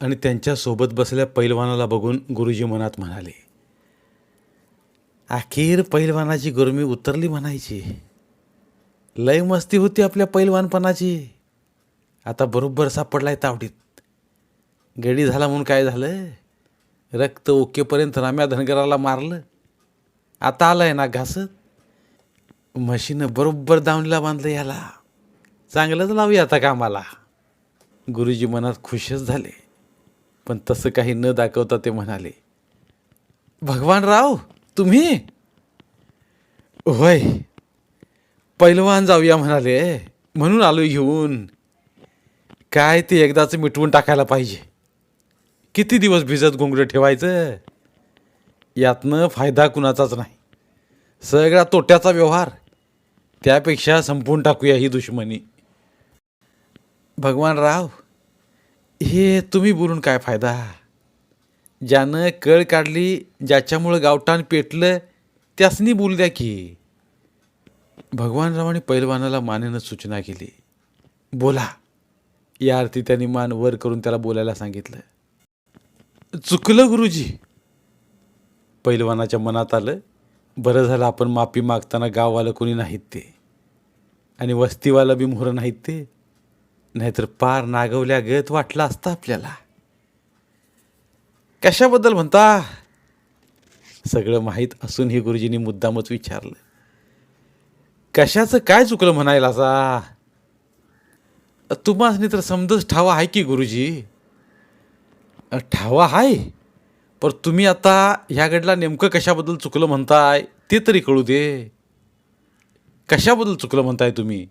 आणि त्यांच्यासोबत बसल्या पैलवानाला बघून गुरुजी मनात म्हणाले अखेर पैलवानाची गुरमी उतरली म्हणायची. लय मस्ती होती आपल्या पैलवानपणाची. आता बरोबर सापडलाय तावडीत. गडी झाला म्हणून काय झालं? रक्त ओकेपर्यंत राम्या धनगराला मारलं. आता आलाय ना घासत. म्हशीनं बरोबर दावणीला बांधलं याला. चांगलंच लावूया आता कामाला. गुरुजी मनात खुशच झाले. पण तसं काही न दाखवता ते म्हणाले भगवानराव तुम्ही? होय. पैलवान जाऊया म्हणाले. म्हणून आलो घेऊन. काय ते एकदाच मिटवून टाकायला पाहिजे. किती दिवस भिजत घोंगडं ठेवायचं? यातनं फायदा कुणाचाच नाही. सगळा तोट्याचा व्यवहार. त्यापेक्षा संपवून टाकूया ही दुश्मनी. भगवानराव हे तुम्ही बोलून काय फायदा? ज्यानं कळ काढली ज्याच्यामुळं गावठाण पेटलं त्यासनी बोलू द्या की. भगवानरावाने पैलवानाला मानेनं सूचना केली. बोला. या अर्थी त्यांनी मान वर करून त्याला बोलायला सांगितलं. चुकलं गुरुजी. पैलवानाच्या मनात आलं बरं झालं आपण माफी मागताना गाववालं कोणी नाहीत ते. आणि वस्तीवाला बी मोहरं नाहीत ते. नाहीतर पार नागवल्या गत वाटला असता आपल्याला. कशाबद्दल म्हणता? सगळं माहीत असूनही गुरुजींनी मुद्दामच विचारलं. कशाचं काय चुकलं म्हणायला असा? तुम्हाला तर समजच ठावा आहे की गुरुजी? ठावा आहे पर तुम्ही आता ह्या गडला नेमकं कशाबद्दल चुकलं म्हणताय ते तरी कळू दे. कशाबद्दल चुकलं म्हणताय तुम्ही?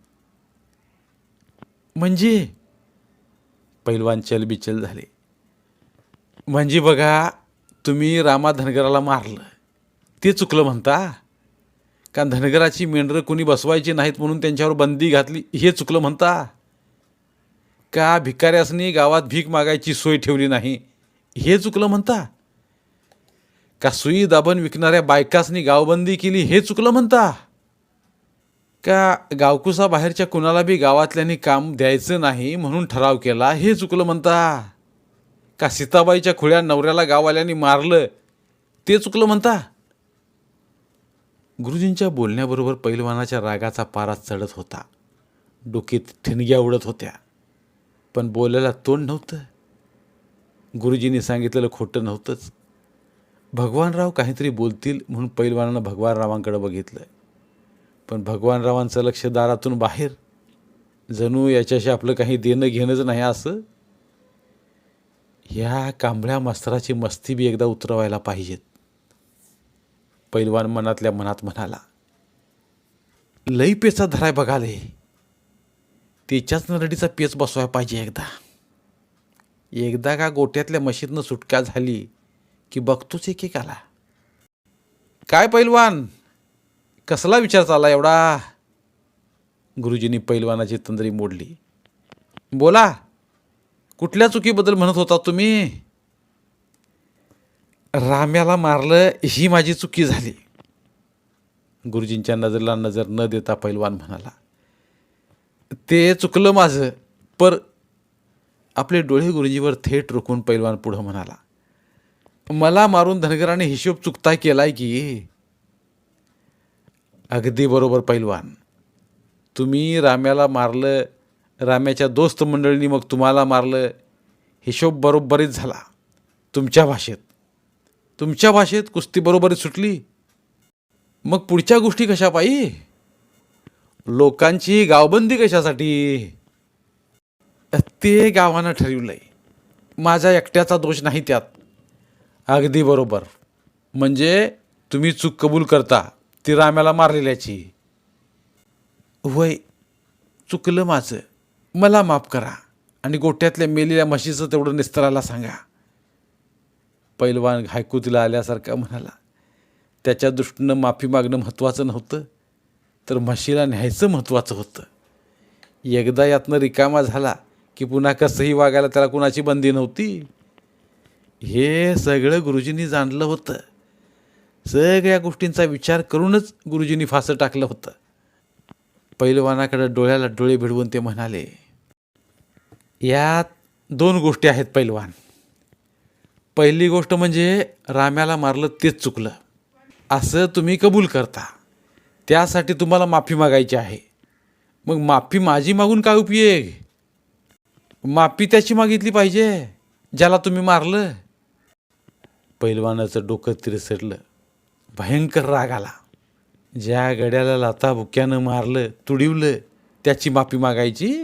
म्हणजे? पैलवान चलबिचल झाले. म्हणजे बघा तुम्ही रामा धनगराला मारलं. ते चुकलं म्हणता? का धनगराची मेंढरं कोणी बसवायची नाहीत म्हणून त्यांच्यावर बंदी घातली हे चुकलं म्हणता? का भिकाऱ्यासनी गावात भीक मागायची सोय ठेवली नाही हे चुकलं म्हणता? का सुई दाबण विकणाऱ्या बायकासनी गावबंदी केली हे चुकलं म्हणता? का गावकुसा बाहेरच्या कुणाला बी गावातल्यानी काम द्यायचं नाही म्हणून ठराव केला हे चुकलं म्हणता. का सीताबाईच्या खुळ्या नवऱ्याला गाववाल्यांनी मारलं ते चुकलं म्हणता. गुरुजींच्या बोलण्याबरोबर पैलवानाच्या रागाचा पारा चढत होता. डोकीत ठिणग्या उडत होत्या. पण बोलायला तोंड नव्हतं. गुरुजींनी सांगितलेलं खोटं नव्हतंच. भगवानराव काहीतरी बोलतील म्हणून पैलवानानं भगवानरावांकडे बघितलं. पण भगवानरावांचं लक्ष दारातून बाहेर. जणू याच्याशी आपलं काही देणं घेणंच नाही असं. ह्या कांबळ्या मास्तराची मस्ती बी एकदा उतरवायला पाहिजेत. पैलवान मनातल्या मनात म्हणाला लई पेचा धराय बघाले त्याच्याच नरडीचा पेच बसवाय पाहिजे एकदा. एकदा का गोट्यातल्या मशीदनं सुटका झाली की बघतोच एकेकाला. काय पैलवान? कसला विचार चालला एवढा? गुरुजींनी पैलवानाची तंद्री मोडली. बोला कुठल्या चुकीबद्दल म्हणत होता तुम्ही? राम्याला मारलं ही माझी चुकी झाली. गुरुजींच्या नजरला नजर न देता पैलवान म्हणाला ते चुकलं माझं पर आपले डोळे गुरुजीवर थेट रोखून पैलवान पुढं म्हणाला मला मारून धनगराने हिशोब चुकता केलाय की अगदी बरोबर पैलवान. तुम्ही राम्याला मारलं राम्याच्या दोस्त मंडळींनी मग तुम्हाला मारलं हिशोब बरोबरीच झाला. तुमच्या भाषेत. तुमच्या भाषेत कुस्ती बरोबरीत सुटली. मग पुढच्या गोष्टी कशा पायी? लोकांची गावबंदी कशासाठी? ते गावानं ठरवलंय. माझा एकट्याचा दोष नाही त्यात. अगदी बरोबर. म्हणजे तुम्ही चूक कबूल करता. ती राम्याला मारलेल्याची वय चुकलं माझं. मला माफ करा. आणि गोट्यातल्या मेलेल्या म्हशीचं तेवढं निस्तराला सांगा. पैलवान घायकुतीला आल्यासारखा म्हणाला त्याच्या दृष्टीनं माफी मागणं महत्त्वाचं नव्हतं तर म्हशीला न्यायचं महत्त्वाचं होतं. एकदा यातनं रिकामा झाला की पुन्हा कसंही वागायला त्याला कुणाची बंदी नव्हती. हे सगळं गुरुजींनी जाणलं होतं. सगळ्या गोष्टींचा विचार करूनच गुरुजींनी फासं टाकलं होतं. पैलवानाकडे डोळ्याला डोळे भिडवून ते म्हणाले यात दोन गोष्टी आहेत पैलवान. पहिली गोष्ट म्हणजे राम्याला मारलं तेच चुकलं. असं तुम्ही कबूल करता. त्यासाठी तुम्हाला माफी मागायची आहे. मग माफी माझी मागून काय उपयोग? माफी त्याची मागितली पाहिजे ज्याला तुम्ही मारलं. पैलवानाचं डोकं तिरसरलं. भयंकर राग आला. ज्या गड्याला लाता बुक्यानं मारलं तुडिवलं त्याची माफी मागायची?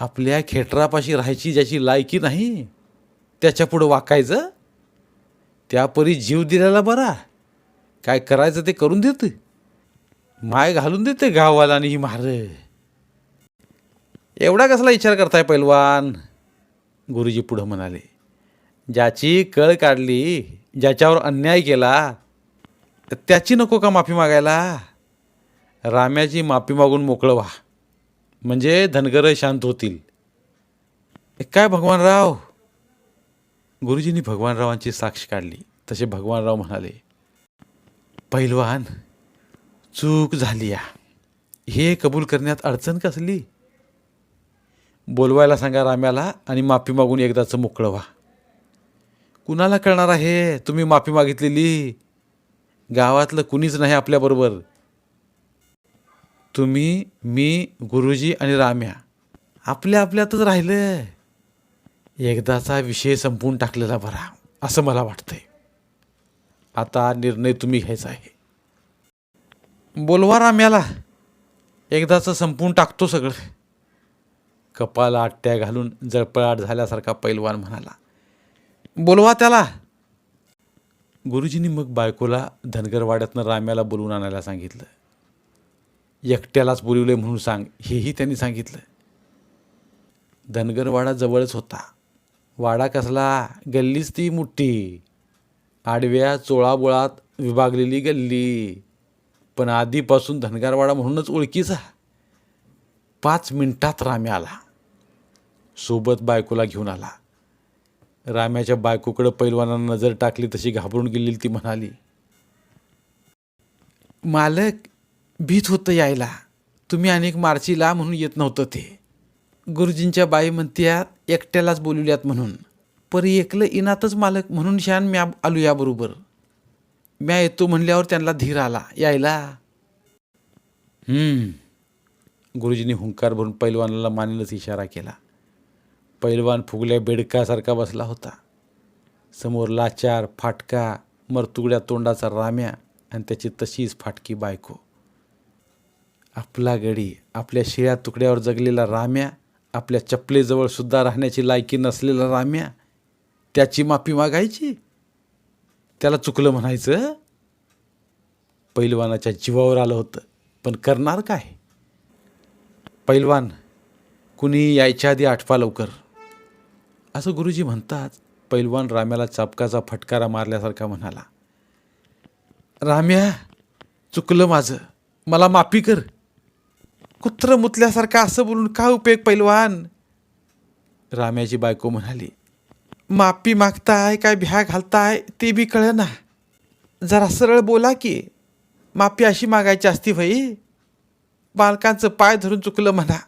आपल्या खेटरापाशी राहायची ज्याची लायकी नाही त्याच्या पुढं वाकायचं? त्यापरी जीव दिलेला बरा. काय करायचं ते करून देत? माय घालून देते गाववाला आणि ही मार. एवढा कसला विचार करताय पैलवान? गुरुजी पुढं म्हणाले. ज्याची कळ काढली ज्याच्यावर अन्याय केला त्याची नको का माफी मागायला? राम्याची माफी मागून मोकळं व्हा. म्हणजे धनगर शांत होतील. हे काय भगवानराव? गुरुजींनी भगवानरावांची साक्ष काढली. तसे भगवानराव म्हणाले पैलवान चूक झाली या. हे कबूल करण्यात अडचण कसली? बोलवायला सांगा राम्याला आणि माफी मागून एकदाचं मोकळं व्हा. कुणाला कळणार आहे? तुम्ही माफी मागितलेली. गावातलं कुणीच नाही आपल्याबरोबर तुम्ही मी गुरुजी आणि राम्या. आपल्या आपल्यातच राहिलं एकदाचा विषय संपवून टाकलेला बरा असं मला वाटतंय. आता निर्णय तुम्ही घ्यायचा आहे. बोलवा राम्याला. एकदाचं संपवून टाकतो सगळं. कपाला आट्ट्या घालून जळपळाट झाल्यासारखा पैलवान म्हणाला. बोलवा त्याला. गुरुजींनी मग बायकोला धनगरवाड्यातनं राम्याला बोलवून आणायला सांगितलं. एकट्यालाच बोलवले म्हणून सांग हेही त्यांनी सांगितलं. धनगरवाडा जवळच होता. वाडा कसला? गल्लीच ती मोठी. आडव्या चोळाबोळात विभागलेली गल्ली. पण आधीपासून धनगरवाडा म्हणूनच ओळखीचा. पाच मिनिटात राम्या आला सोबत बायकोला घेऊन आला. राम्याच्या बायकोकडं पैलवानानं नजर टाकली तशी घाबरून गेलेली ती म्हणाली मालक भीत होतं यायला. तुम्ही अनेक मार्चीला म्हणून येत नव्हतं ते. गुरुजींच्या बाई म्हणत्यात एकट्यालाच बोलवल्यात म्हणून. परी एकलं इनातच मालक म्हणून शान म्या आलो याबरोबर म्या येतो म्हणल्यावर त्यांना धीर आला. यायला. हम्म. गुरुजींनी हुंकार भरून पैलवानाला मानेलच इशारा केला. पैलवान फुगल्या बेडकासारखा बसला होता. समोर लाचार फाटका मरतुगड्या तोंडाचा राम्या आणि त्याची तशीच फाटकी बायको. आपला गडी आपल्या शिळ्या तुकड्यावर जगलेला राम्या आपल्या चपलेजवळ सुद्धा राहण्याची लायकी नसलेला राम्या त्याची माफी मागायची? त्याला चुकलं म्हणायचं? पैलवानाच्या जीवावर आलं होतं पण करणार काय? पैलवान कुणी यायच्या आधी आठवा लवकर. असं गुरुजी म्हणतात पैलवान राम्याला चापकाचा फटकारा मारल्यासारखा म्हणाला राम्या चुकलं माझं. मला माफी कर. कुत्र मुतल्यासारखं असं बोलून काय उपयोग पैलवान? राम्याची बायको म्हणाली माफी मागताय काय भ्या घालताय ते बी कळ ना जरा सरळ बोला की माफी अशी मागायची असती भाई बालकांचं पाय धरून चुकलं म्हणा.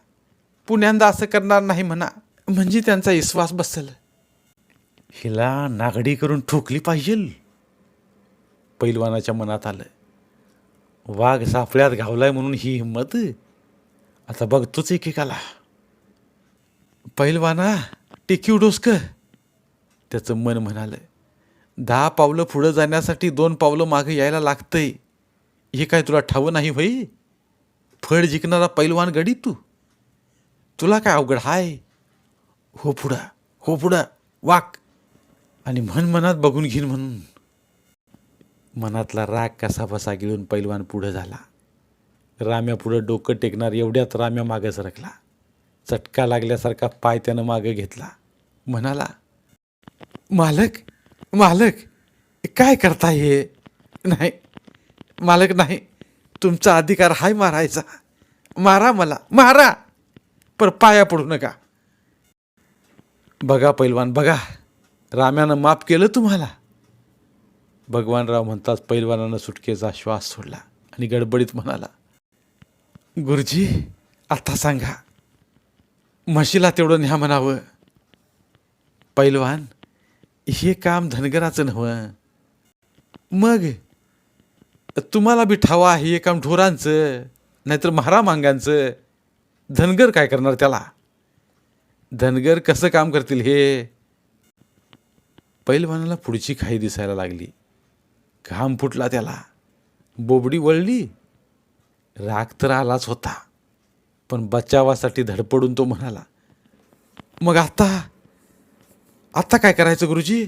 पुण्यांदा असं करणार नाही म्हणा. म्हणजे त्यांचा विश्वास बसेल. हिला नागडी करून ठोकली पाहिजे पैलवानाच्या मनात आलं वाघ सापळ्यात घावलाय म्हणून ही हिंमत. आता बघतोच एकेकाला. पैलवाना टेकी उडोस का त्याचं मन म्हणालं दहा पावलं पुढं जाण्यासाठी दोन पावलं मागं यायला लागतंय. हे काय तुला ठावं नाही भाई फळ जिंकणारा पैलवान गडी तू. तुला काय अवघड हाय? हो पुढं हो पुढं वाक. आणि म्हण मनात बघून घेईन म्हणून. मनातला राग कसा बसा गिळून पैलवान पुढं झाला. राम्या पुढं डोकं टेकणार एवढ्यात राम्या मागं सरकला. चटका लागल्यासारखा पाय त्यानं मागं घेतला. म्हणाला मालक मालक काय करता हे? नाही मालक नाही तुमचा अधिकार हाय मारायचा. मारा मला मारा. पर पाया पडू नका. बघा पैलवान बघा. राम्यानं माफ केलं तुम्हाला. भगवानराव म्हणतात पैलवानानं सुटकेचा श्वास सोडला आणि गडबडीत म्हणाला गुरुजी आता सांगा म्हशीला तेवढं न्या म्हणावं. पैलवान हे काम धनगराचं नव्हं. मग तुम्हाला बी ठावा हे काम ढोरांचं नाहीतर महारामांगांचं. धनगर काय करणार त्याला? धनगर कसं काम करतील हे? पैलवानाला पुढची खाई दिसायला लागली. घाम फुटला त्याला. बोबडी वळली. राग तर आलाच होता. पण बचावासाठी धडपडून तो म्हणाला मग आता? आता काय करायचं गुरुजी?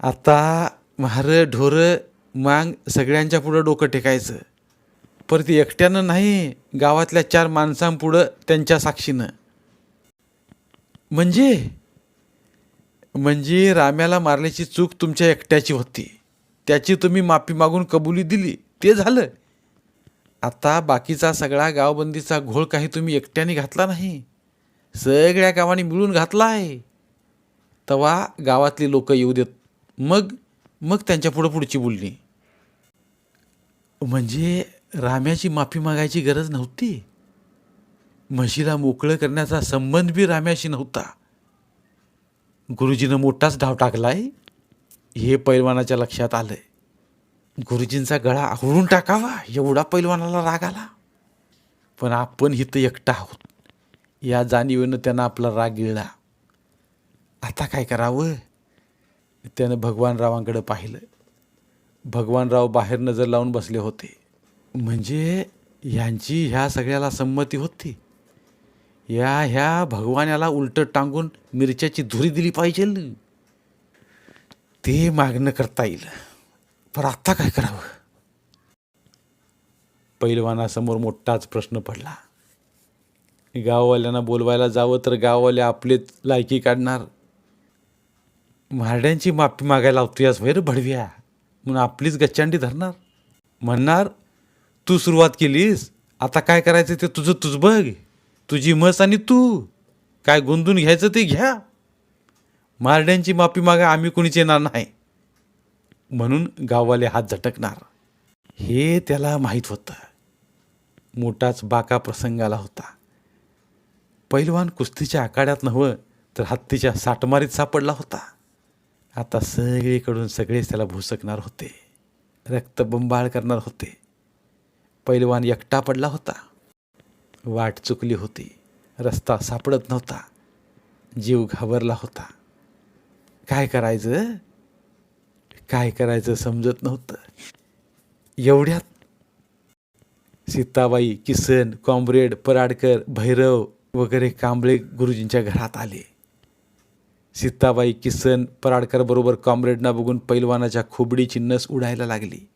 आता म्हार ढोरं मांग सगळ्यांच्या पुढं डोकं टेकायचं. परत एकट्यानं नाही गावातल्या चार माणसांपुढं त्यांच्या साक्षीनं. म्हणजे? म्हणजे राम्याला मारल्याची चूक तुमच्या एकट्याची होती. त्याची तुम्ही माफी मागून कबुली दिली. ते झालं. आता बाकीचा सगळा गावबंदीचा घोळ काही तुम्ही एकट्याने घातला नाही. सगळ्या गावांनी मिळून घातला आहे तेव्हा गावातली लोक येऊ देत. मग मग त्यांच्या पुढं पुढची बोलणी. म्हणजे राम्याची माफी मागायची गरज नव्हती? म्हशीला मोकळं करण्याचा संबंध बी राम्याशी नव्हता. गुरुजीनं मोठाच धाव टाकलाय. हे पैलवानाच्या लक्षात आलंय. गुरुजींचा गळा आवळून टाकावा एवढा पैलवानाला राग आला. पण आपण इथं एकटा आहोत. या जाणीवेनं त्यानं आपला राग गिळला. आता काय करावं? त्यानं भगवानरावांकडं पाहिलं. भगवानराव बाहेर नजर लावून बसले होते. म्हणजे ह्यांची ह्या सगळ्याला संमती होती. या ह्या भगवानाला उलट टांगून मिरच्याची धुरी दिली पाहिजे. ते मागणं करता येईल. पण आत्ता काय करावं? पैलवानासमोर मोठाच प्रश्न पडला. गाववाल्यांना बोलवायला जावं तर गाववाले आपलेच लायकी काढणार. म्हाड्यांची माफी मागायला लावतोयास वैर भडव्या. म्हणून आपलीच गच्चांडी धरणार. म्हणणार तू सुरुवात केलीस आता काय करायचं ते तुझं तुझ बघ. तुझी मस आणि तू. काय गोंधून घ्यायचं ते घ्या. मारड्यांची माफी मागा आम्ही कोणीच येणार नाही. म्हणून गाववाले हात झटकणार. हे त्याला माहीत होतं. मोठाच बाका प्रसंग आला होता. पैलवान कुस्तीच्या आखाड्यात नव्हं तर हत्तीच्या साठमारीत सापडला होता. आता सगळीकडून सगळेच त्याला भुसकणार होते. रक्तबंबाळ करणार होते. पैलवान एकटा पडला होता. वाट चुकली होती. रस्ता सापडत नव्हता. जीव घाबरला होता. काय करायचं? काय करायचं समजत नव्हतं. एवढ्यात सीताबाई किसन कॉम्रेड पराडकर भैरव वगैरे कांबळे गुरुजींच्या घरात आले. सीताबाई किसन पराडकर बरोबर कॉम्रेडना बघून पैलवानाच्या खोबडीची नस उडायला लागली.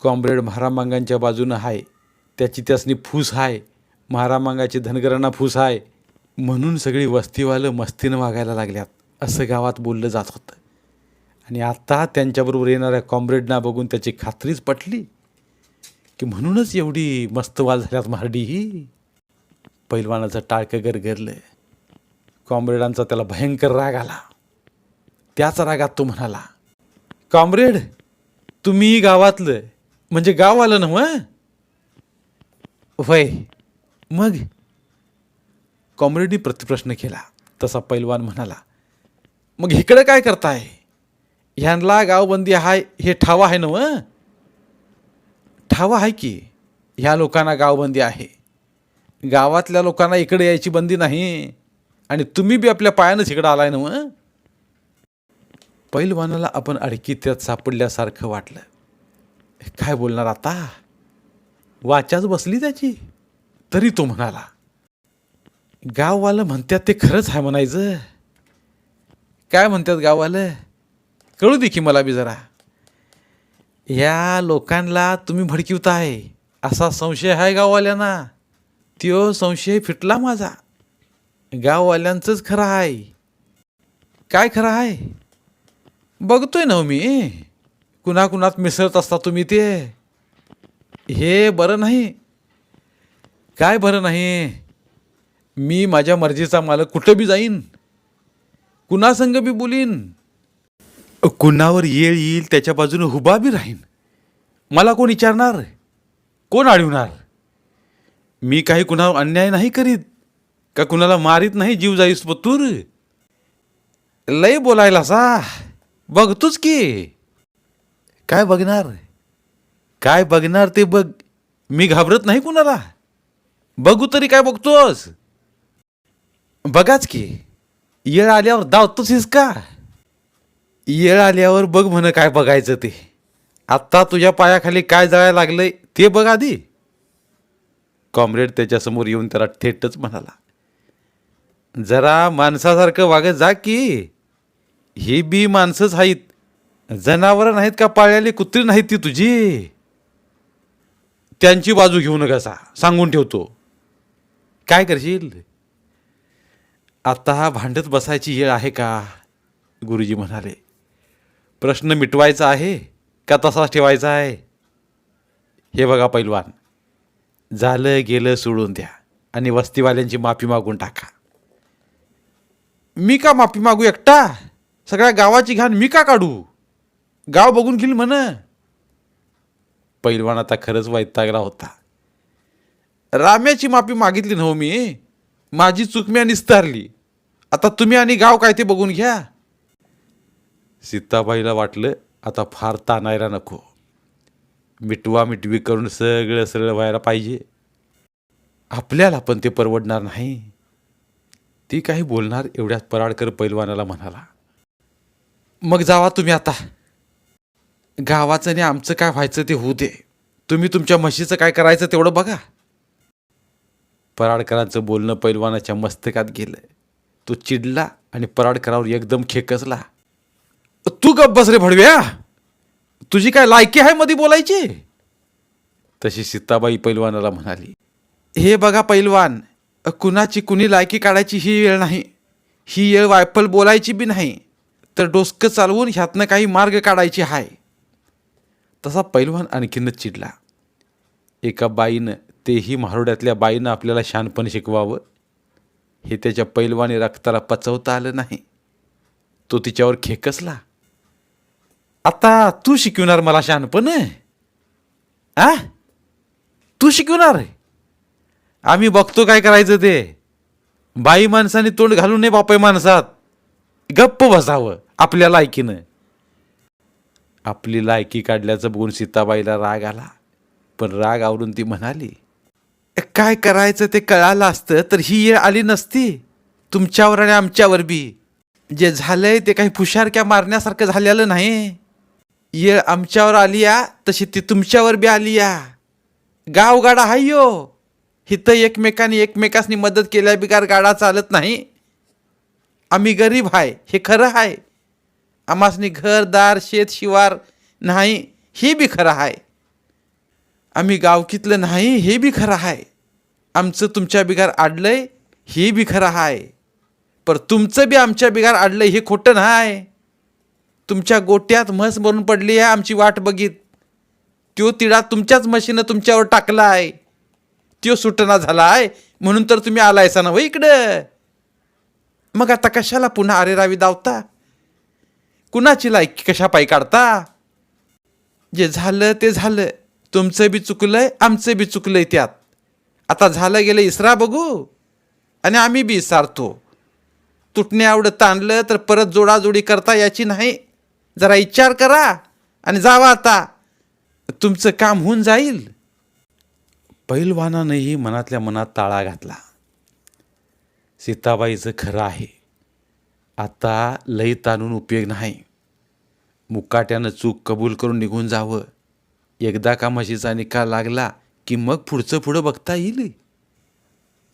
कॉम्रेड महारामांगांच्या बाजूनं हाय त्याची त्यासनी फूस हाय मारामांगाची धनगरांना फूस आहे. म्हणून सगळी वस्तीवालं मस्तीनं वागायला लागल्यात असं गावात बोललं जात होतं. आणि आता त्यांच्याबरोबर येणाऱ्या कॉम्रेडना बघून त्याची खात्रीच पटली की म्हणूनच एवढी मस्त वाल झाल्यात मारडी ही. पैलवानाचं टाळकं गरगरलं कॉम्रेडांचा त्याला भयंकर राग आला. त्याच रागात तो म्हणाला कॉम्रेड तुम्ही गावातलं म्हणजे गाव आलं ना मग वय मग कॉम्रेडनी प्रतिप्रश्न केला. तसा पैलवान म्हणाला मग इकडं काय करताय? ह्यांना गावबंदी हाय हे ठावा आहे ना ठावा आहे की ह्या लोकांना गावबंदी आहे. गावातल्या लोकांना इकडे यायची बंदी नाही आणि तुम्ही बी आपल्या पायानंच इकडं आलाय ना पैलवानाला आपण अडकी त्यात सापडल्यासारखं वाटलं. काय बोलणार आता? वाचाच बसली त्याची? तरी तो म्हणाला गाववालं म्हणतात ते खरंच आहे म्हणायचं. काय म्हणतात गाववालं? कळू दे की मला बी जरा. या लोकांना तुम्ही भडकिवताय असा संशय आहे गाववाल्यांना. त्यो संशय फिटला माझा. गाववाल्यांचंच खरं आहे काय खरं आहे बघतोय ना मी. कुणाकुणात मिसळत असता तुम्ही ते. हे बरं नाही. काय बरं नाही? मी माझ्या मर्जीचा मालक कुठं बी जाईन? कुणासंग बी बोलीन? कुणावर येळ येईल त्याच्या बाजूने हुबा बी राहीन. मला कोण विचारणार? कोण अडवणार? मी काही कुणावर अन्याय नाही करीत. का कुणाला मारीत नाही जीव जाईस पतूर लय बोलायला सा बघतोच की. काय बघणार? काय बघणार ते बघ. मी घाबरत नाही कुणाला? बघू तरी काय बघतोस. बघाच की. येळ आल्यावर दावतोस का? येळ आल्यावर बघ म्हण काय बघायचं ते. आत्ता तुझ्या पायाखाली काय जळायला लागलंय ते बघ आधी. कॉम्रेड त्याच्यासमोर येऊन त्याला थेटच म्हणाला. जरा माणसासारखं वागत जा की. ही बी माणसंच आहेत जनावरं नाहीत का पाळलेली कुत्री नाहीत ती तुझी? त्यांची बाजू घेऊ नका सांगून ठेवतो. काय करशील? आता भांडत बसायची येळ आहे का? गुरुजी म्हणाले. प्रश्न मिटवायचा आहे का तसाच ठेवायचा आहे? हे बघा पैलवान. झालं गेलं सोडून द्या आणि वस्तीवाल्यांची माफी मागून टाका. मी का माफी मागू एकटा? सगळ्या गावाची घाण मी का काढू? गाव बघून घेईल म्हण. पैलवान आता खरंच वैतागला होता. राम्याची माफी मागितली नव्ह मी? माझी चूक मी निस्तारली. आता तुम्ही आणि गाव काय ते बघून घ्या. सीताबाईला वाटलं आता फार ताणायला नको. मिटवा मिटवी करून सगळं सरळ व्हायला पाहिजे. आपल्याला पण ते परवडणार नाही. ती काही बोलणार एवढ्यात पराडकर पैलवानाला म्हणाला. मग जावा तुम्ही आता. गावाचं आणि आमचं काय व्हायचं ते होऊ दे. तुम्ही तुमच्या म्हशीचं काय करायचं तेवढं बघा. पराडकरांचं बोलणं पैलवानाच्या मस्तकात गेलं तो चिडला आणि पराडकरावर एकदम खेकसला. तू गप्पस रे भडव्या. तुझी काय लायकी आहे मध्ये बोलायची? तशी सीताबाई पैलवानाला म्हणाली. हे बघा पैलवान कुणाची कुणी लायकी काढायची ही वेळ नाही. ही वेळ वायफल बोलायची बी नाही. तर डोसकं चालवून ह्यातनं काही मार्ग काढायची आहे तसा पैलवान आणखीनच चिडला. एका बाईनं तेही म्हारोड्यातल्या बाईनं आपल्याला शानपण शिकवावं. हे त्याच्या पैलवानी रक्ताला पचवता आलं नाही. तो तिच्यावर खेकसला. आता तू शिकवणार मला शहाणपण? आ? तू शिकवणार? आम्ही बघतो काय करायचं ते. बाई माणसाने तोंड घालू नये बापाई माणसात. गप्प बसावं आपल्या लायकीनं. आपली लायकी काढल्याचं बघून सीताबाईला राग आला. पण राग आवरून ती म्हणाली काय करायचं ते कळालं असतं तर ही येळ आली नसती. तुमच्यावर आणि आमच्यावर बी. जे झालंय ते काही फुशारक्या मारण्यासारखं झालेलं नाही. येळ आमच्यावर आली या तशी ती तुमच्यावर बी आली या गावगाडा हाय यो. हिथं एकमेकांनी एकमेकासनी मदत केल्या बिगार गाडा चालत नाही. आम्ही गरीब आहे हे खरं आहे आम्हासनी घरदार शेत शिवार नाही हे बी खरं आहे आम्ही गावकीतलं नाही हे बी खरं आहे आमचं तुमच्या बिगार आडलंय हे बी खरं आहे पर तुमचं बी आमच्या बिगार आडलंय हे खोटं नाही. तुमच्या गोट्यात म्हस मरून पडली आहे आमची वाट बघित. त्यो तिडा तुमच्याच म्हशीनं तुमच्यावर टाकला आहे त्यो सुटना झाला आहे म्हणून तर तुम्ही आलायसा ना हो इकडं. मग आता कशाला पुन्हा अरेरावी दावता? कुणाची लायकी कशा पायी काढता? जे झालं ते झालं. तुमचं बी चुकलंय आमचं बी चुकलंय त्यात. आता झालं गेलं इसरा बघू. आणि आम्ही बी इसारतो तुटणे आवडं ताणलं तर परत जोडाजोडी करता याची नाही. जरा विचार करा आणि जावा आता. तुमचं काम होऊन जाईल. पैलवानानंही मनातल्या मनात ताळा घातला. सीताबाईचं खरं आहे. आता लई ताणून उपयोग नाही. मुकाट्यानं चूक कबूल करून निघून जावं. एकदा का म्हशीचा निकाल लागला की मग पुढचं पुढं बघता येईल?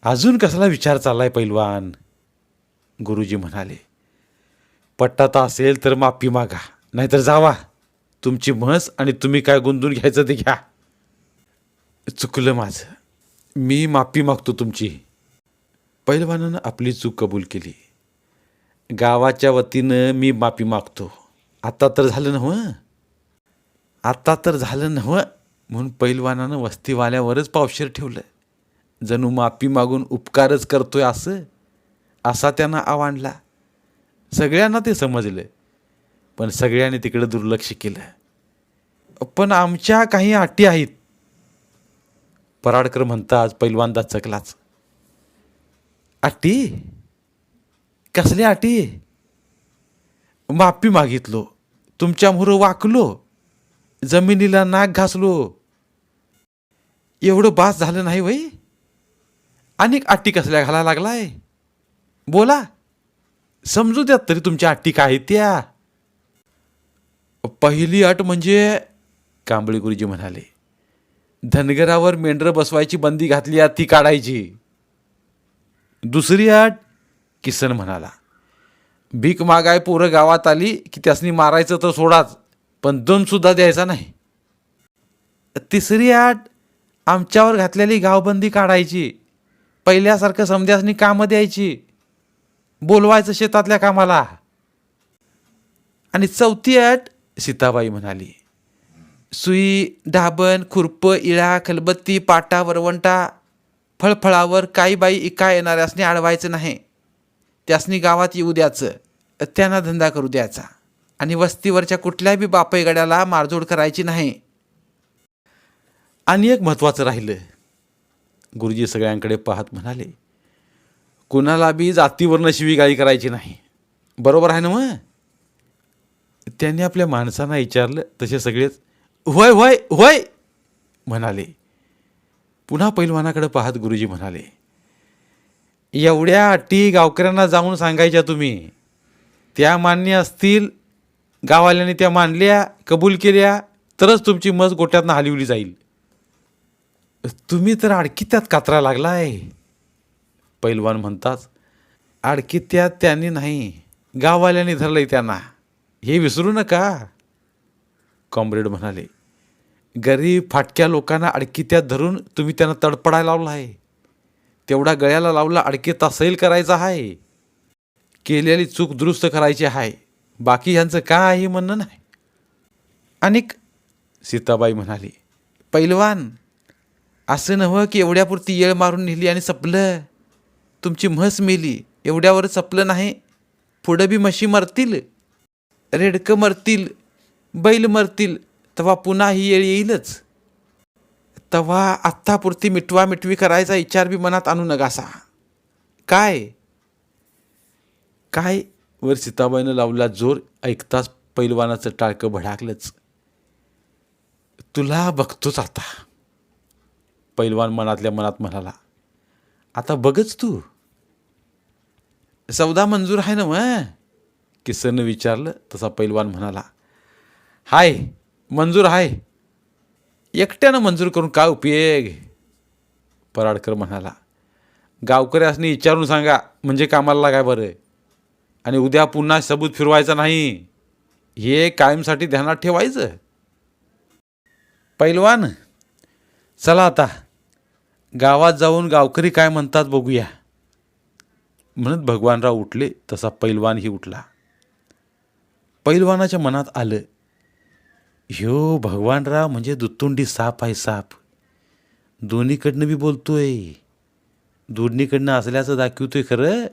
अजून कसला विचार चाललाय पैलवान? गुरुजी म्हणाले पट्टाता असेल तर माफी मागा नाहीतर जावा. तुमची म्हस आणि तुम्ही काय गुंतून घ्यायचं ते घ्या. चुकलं माझं. मी माफी मागतो तुमची. पैलवानानं आपली चूक कबूल केली. गावाच्या वतीनं मी माफी मागतो. आता तर झालं ना आत्ता तर झालं नव्हं म्हणून पैलवानानं वस्तीवाल्यावरच पावशेर ठेवलं जणू माफी मागून उपकारच करतोय असं असा त्यांना आवांडला सगळ्यांना ते समजलं पण सगळ्यांनी तिकडे दुर्लक्ष केलं. पण आमच्या काही अटी आहेत. पराडकर म्हणतात पैलवानदा चकलाच. अटी? कसल्या अटी? माफी मागितलो तुमच्यामुळं वाकलो जमिनीला नाक घासलो. एवढं बास झालं नाही वय? अनेक अट्टी कसल्या घालायला लागलाय? बोला. समजू द्यात तरी तुमच्या अट्टी काय आहेत त्या. पहिली अट म्हणजे कांबळे गुरुजी म्हणाले धनगरावर मेंढरं बसवायची बंदी घातली आत ती काढायची. दुसरी अट किसन म्हणाला भीक मागाय पोरं गावात आली की त्यासनी मारायचं तर सोडाच. पण दोनसुद्धा द्यायचा नाही. तिसरी आठ आमच्यावर घातलेली गावबंदी काढायची. पहिल्यासारखं समध्यासनी कामं द्यायची. बोलवायचं शेतातल्या कामाला. आणि चौथी अट सीताबाई म्हणाली सुई ढाबण खुरपं इळा खलबत्ती पाटा वरवंटा फळफळावर काही बाई इका येणाऱ्यासनी अडवायचं नाही. त्यासनी गावात येऊ द्यायचं. त्यांना धंदा करू द्यायचा. आणि वस्तीवरच्या कुठल्याही बी गड्याला मारझोड करायची नाही. आणि एक महत्त्वाचं राहिलं गुरुजी सगळ्यांकडे पाहत म्हणाले कुणाला बी जातीवरनं शिवीगाळी करायची नाही. बरोबर आहे ना मग? त्यांनी आपल्या माणसांना विचारलं तसे सगळेच होय होय होय म्हणाले. पुन्हा पैलवानाकडे पाहत गुरुजी म्हणाले एवढ्या अटी गावकऱ्यांना जाऊन सांगायच्या तुम्ही. त्या मान्य असतील गावाल्याने त्या मानल्या कबूल केल्या तरच तुमची मस गोट्यातनं हलवली जाईल. तुम्ही तर अडकी त्यात कात्रा आहे पैलवान म्हणतात अडकी त्यात त्यांनी नाही गाववाल्याने धरलंय त्यांना. हे विसरू नका. कॉम्रेड म्हणाले गरीब फाटक्या लोकांना अडकित्यात धरून तुम्ही त्यांना तडपडायला लावला आहे तेवढा गळ्याला लावला अडके सैल करायचा आहे. केलेली चूक दुरुस्त करायची आहे. बाकी ह्यांचं काही म्हणणं नाही. अनेक सीताबाई म्हणाली पैलवान असं नव्हं की एवढ्यापुरती येळ मारून नेली आणि सपलं. तुमची म्हस मेली एवढ्यावर सपलं नाही. पुढं बी म्हशी मरतील रेडकं मरतील बैल मरतील तेव्हा पुन्हा ही येळ येईलच. तेव्हा आत्तापुरती मिटवा मिटवी करायचा विचार बी मनात आणू नगासा. काय? काय वर सीताबाईनं लावला जोर ऐकताच पैलवानाचं टाळकं भडाकलंच. तुला बघतोच आता पैलवान मनातल्या मनात म्हणाला. आता बघच तू. सौदा मंजूर आहे ना मग किसननं विचारलं तसा पैलवान म्हणाला. हाय मंजूर हाय एकट्यानं मंजूर करून काय उपयोग? पराडकर म्हणाला. गावकऱ्यासनी विचारून सांगा म्हणजे कामाला काय बरं. आणि उद्या पुन्हा सबूत फिरवायचा नाही. हे कायमसाठी ध्यानात ठेवायचं. पैलवान चला आता. गावात जाऊन गावकरी काय म्हणतात बघूया. म्हणत भगवानराव उठले तसा पैलवानही उठला. पैलवानाच्या मनात आलं ह्यो भगवानराव म्हणजे दुतुंडी साप आहे साप. दोन्हीकडनं बी बोलतोय. दोन्हीकडनं असल्याचं दाखवतोय खरं.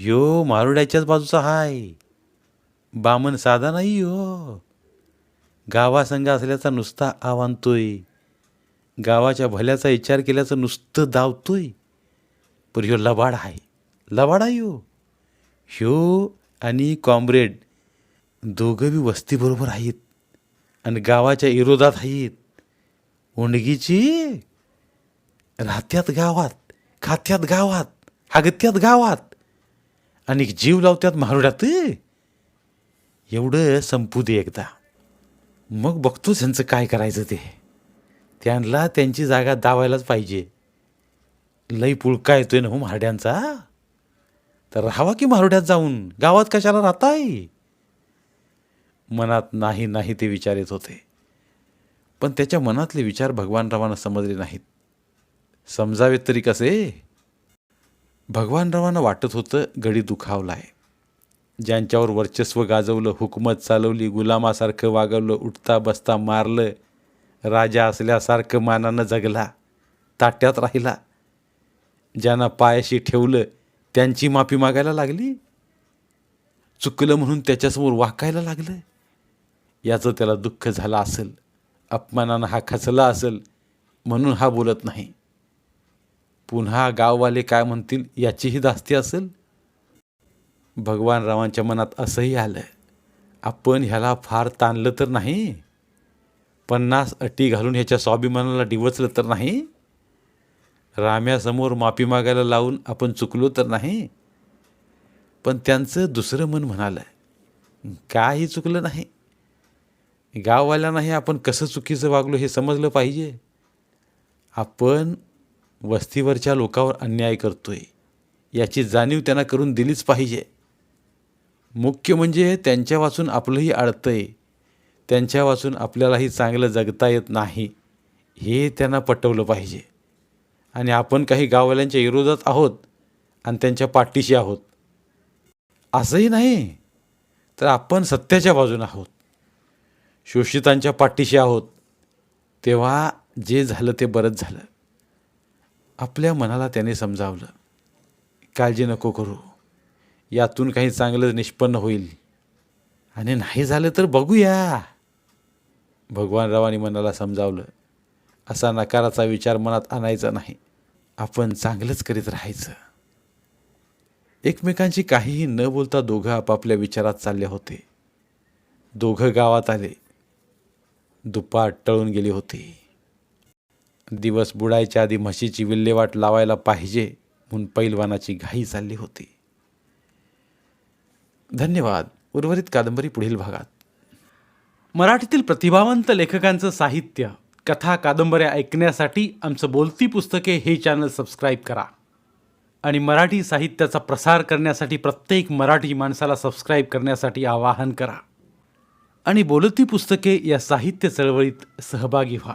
यो मारुड्याच्याच बाजूचा हाय. बामन साधा नाही हो गावासंग असल्याचा नुसता आवानतोय गावाच्या भल्याचा विचार केल्याचं नुसतं दावतोय. पण ह्यो लबाड आहे लबाड आहे हो ह्यो आणि कॉम्रेड दोघं बी वस्तीबरोबर आहेत. आणि गावाच्या विरोधात आहेत. ओंडगीची राहत्यात गावात खात्यात गावात हागत्यात गावात. आणि जीव लावत्यात मारुड्यात एवढं संपू दे एकदा. मग बघतोच ह्यांचं काय करायचं ते. त्यांना त्यांची जागा दावायलाच पाहिजे. लई पुळका येतोय ना हो महारड्यांचा तर राहावा की मारुड्यात जाऊन? गावात कशाला राहताय? मनात नाही नाही ते विचार येत होते. पण त्याच्या मनातले विचार भगवानरावांना समजले नाहीत. समजावेत तरी कसे? भगवानरावांना वाटत होतं गडी दुखावलाय. ज्यांच्यावर वर्चस्व गाजवलं हुकूमत चालवली गुलामासारखं वागवलं उठता बसता मारलं राजा असल्यासारखं मानानं जगला ताट्यात राहिला. ज्यांना पायाशी ठेवलं त्यांची माफी मागायला लागली? चुकलं म्हणून त्याच्यासमोर वाकायला लागलं? याचं त्याला दुःख झालं असेल अपमानानं हा खचला असेल म्हणून हा बोलत नाही. पुन्हा गाववाले काय म्हणतील याचीही धास्ती असेल? भगवान रामांच्या मनात असंही आलं आपण ह्याला फार ताणलं तर नाही? पन्नास अटी घालून ह्याच्या स्वाभिमानाला डिवचलं तर नाही? राम्यासमोर माफी मागायला लावून आपण चुकलो तर नाही? पण त्यांचं दुसरं मन म्हणालं काही चुकलं नाही. गाववाल्यांनाही आपण कसं चुकीचं वागलो हे समजलं पाहिजे. आपण वस्तीवरच्या लोकावर अन्याय करतोय. याची जाणीव त्यांना करून दिलीच पाहिजे. मुख्य म्हणजे त्यांच्या वाचून आपलंही अडतंय. त्यांच्या वाचून आपल्यालाही चांगलं जगता येत नाही. हे त्यांना पटवलं पाहिजे. आणि आपण काही गाववाल्यांच्या विरोधात आहोत आणि त्यांच्या पाठीशी आहोत. असंही नाही. तर आपण सत्याच्या बाजूने आहोत. शोषितांच्या पाठीशी आहोत. तेव्हा जे झालं ते बरंच झालं. आपल्या मनाला त्याने समजावलं. काळजी नको करू. यातून काही चांगलं निष्पन्न होईल. आणि नाही झालं तर बघूया. भगवानरावानी मनाला समजावलं. असा नकाराचा विचार मनात आणायचा नाही. आपण चांगलंच करीत राहायचं. एकमेकांशी काहीही न बोलता दोघं आपापल्या विचारात चालले होते. दोघं गावात आले. दुपार टळून गेली होती. दिवस बुडायच्या आधी म्हशीची विल्हेवाट लावायला पाहिजे म्हणून पैलवानाची घाई चालली होती. धन्यवाद. उर्वरित कादंबरी पुढील भागात. मराठीतील प्रतिभावंत लेखकांचं साहित्य कथा कादंबऱ्या ऐकण्यासाठी आमचं बोलती पुस्तके हे चॅनल सबस्क्राईब करा. आणि मराठी साहित्याचा प्रसार करण्यासाठी प्रत्येक मराठी माणसाला सबस्क्राईब करण्यासाठी आवाहन करा. आणि बोलती पुस्तके या साहित्य चळवळीत सहभागी व्हा.